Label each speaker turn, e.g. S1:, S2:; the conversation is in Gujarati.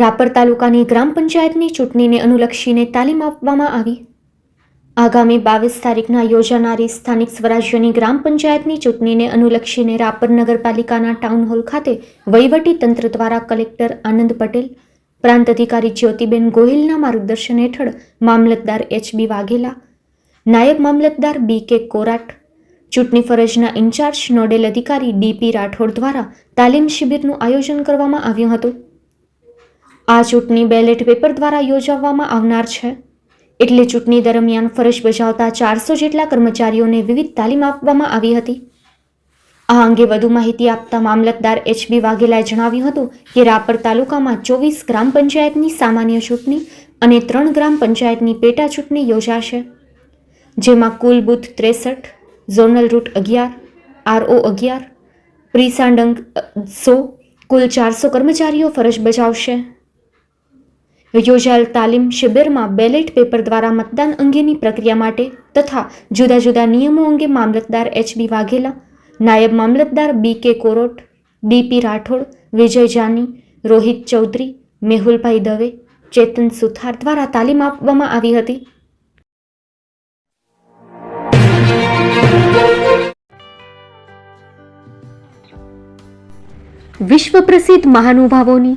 S1: રાપર તાલુકાની ગ્રામ પંચાયતની ચૂંટણીને અનુલક્ષીને તાલીમ આપવામાં આવી. આગામી બાવીસ તારીખના યોજાનારી સ્થાનિક સ્વરાજ્યની ગ્રામ પંચાયતની ચૂંટણીને અનુલક્ષીને રાપર નગરપાલિકાના ટાઉન હોલ ખાતે વહીવટી તંત્ર દ્વારા કલેક્ટર આનંદ પટેલ, પ્રાંત અધિકારી જ્યોતિબેન ગોહિલના માર્ગદર્શન હેઠળ મામલતદાર એચ બી વાઘેલા, નાયબ મામલતદાર બી કે કોરાટ, ચૂંટણી ફરજના ઇન્ચાર્જ નોડેલ અધિકારી ડીપી રાઠોડ દ્વારા તાલીમ શિબિરનું આયોજન કરવામાં આવ્યું હતું. આ ચૂંટણી બેલેટ પેપર દ્વારા યોજવામાં આવનાર છે. એટલે ચૂંટણી દરમિયાન ફરજ બજાવતા ચારસો જેટલા કર્મચારીઓને વિવિધ તાલીમ આપવામાં આવી હતી. આ અંગે વધુ માહિતી આપતા મામલતદાર એચબી વાઘેલાએ જણાવ્યું હતું કે રાપર તાલુકામાં ચોવીસ ગ્રામ પંચાયતની સામાન્ય ચૂંટણી અને ત્રણ ગ્રામ પંચાયતની પેટા ચૂંટણી યોજાશે. જેમાં કુલ બુથ ત્રેસઠ, ઝોનલ રૂટ અગિયાર, આરઓ અગિયાર પ્રિસાંડંગ સો, કુલ ચારસો કર્મચારીઓ ફરજ બજાવશે. યોજાયેલ તાલીમ શિબિરમાં બેલેટ પેપર દ્વારા મતદાન અંગેની પ્રક્રિયા માટે તથા જુદા જુદા નિયમો અંગે મામલતદાર એચબી વાઘેલા, નાયબ મામલતદાર B K Korat DP Rathod, Vijay Jani, Rohit Chaudhary, Mehulbhai Dave, Chetan Suthar દ્વારા તાલીમ આપવામાં આવી હતી. વિશ્વ પ્રસિદ્ધ મહાનુભાવોની